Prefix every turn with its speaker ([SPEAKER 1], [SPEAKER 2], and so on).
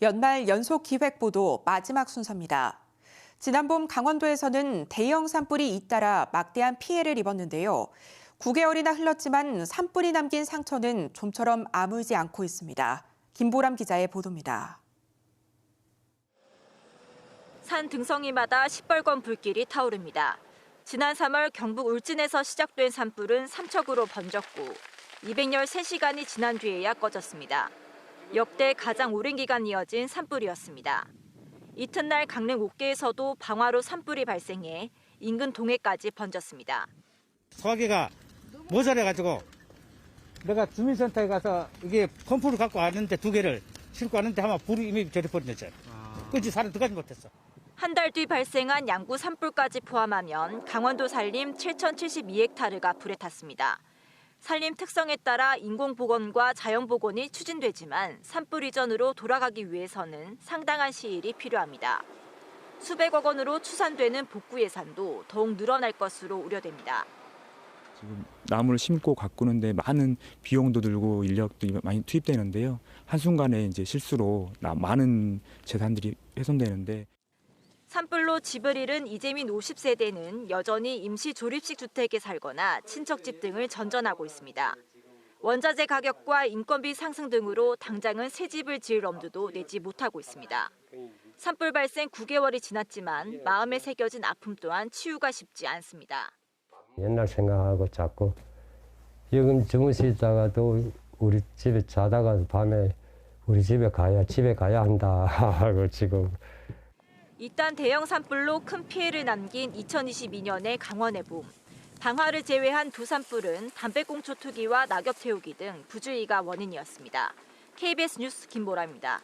[SPEAKER 1] 연말 연속 기획 보도 마지막 순서입니다. 지난 봄 강원도에서는 대형 산불이 잇따라 막대한 피해를 입었는데요. 9개월이나 흘렀지만 산불이 남긴 상처는 좀처럼 아물지 않고 있습니다. 김보람 기자의 보도입니다.
[SPEAKER 2] 산 등성이마다 시뻘건 불길이 타오릅니다. 지난 3월 경북 울진에서 시작된 산불은 삼척으로 번졌고 213시간이 지난 뒤에야 꺼졌습니다. 역대 가장 오랜 기간 이어진 산불이었습니다. 이튿날 강릉 옥계에서도 방화로 산불이 발생해 인근 동해까지 번졌습니다.
[SPEAKER 3] 소화기가 모자라가지고 내가 주민센터에 가서 이게 펌프를 갖고 왔는데 두 개를 싣고 왔는데 아마 불이 이미 저려버렸죠. 끝이 살아 들어가지 못했어.
[SPEAKER 2] 한 달 뒤 발생한 양구 산불까지 포함하면 강원도 산림 7,072헥타르가 불에 탔습니다. 산림 특성에 따라 인공 복원과 자연 복원이 추진되지만 산불 이전으로 돌아가기 위해서는 상당한 시일이 필요합니다. 수백억 원으로 추산되는 복구 예산도 더욱 늘어날 것으로 우려됩니다.
[SPEAKER 4] 지금 나무를 심고 가꾸는데 많은 비용도 들고 인력도 많이 투입되는데요. 한순간에 이제 실수로 나- 많은 재산들이 훼손되는데
[SPEAKER 2] 산불로 집을 잃은 이재민 50세대는 여전히 임시 조립식 주택에 살거나 친척집 등을 전전하고 있습니다. 원자재 가격과 인건비 상승 등으로 당장은 새 집을 지을 엄두도 내지 못하고 있습니다. 산불 발생 9개월이 지났지만 마음에 새겨진 아픔 또한 치유가 쉽지 않습니다.
[SPEAKER 5] 옛날 생각하고 자꾸 지금 주무시다가도 우리 집에 자다가 밤에 우리 집에 가야 집에 가야 한다 하고 지금
[SPEAKER 2] 이딴 대형 산불로 큰 피해를 남긴 2022년의 강원의 봄. 방화를 제외한 두 산불은 담배꽁초 투기와 낙엽 태우기 등 부주의가 원인이었습니다. KBS 뉴스 김보라입니다.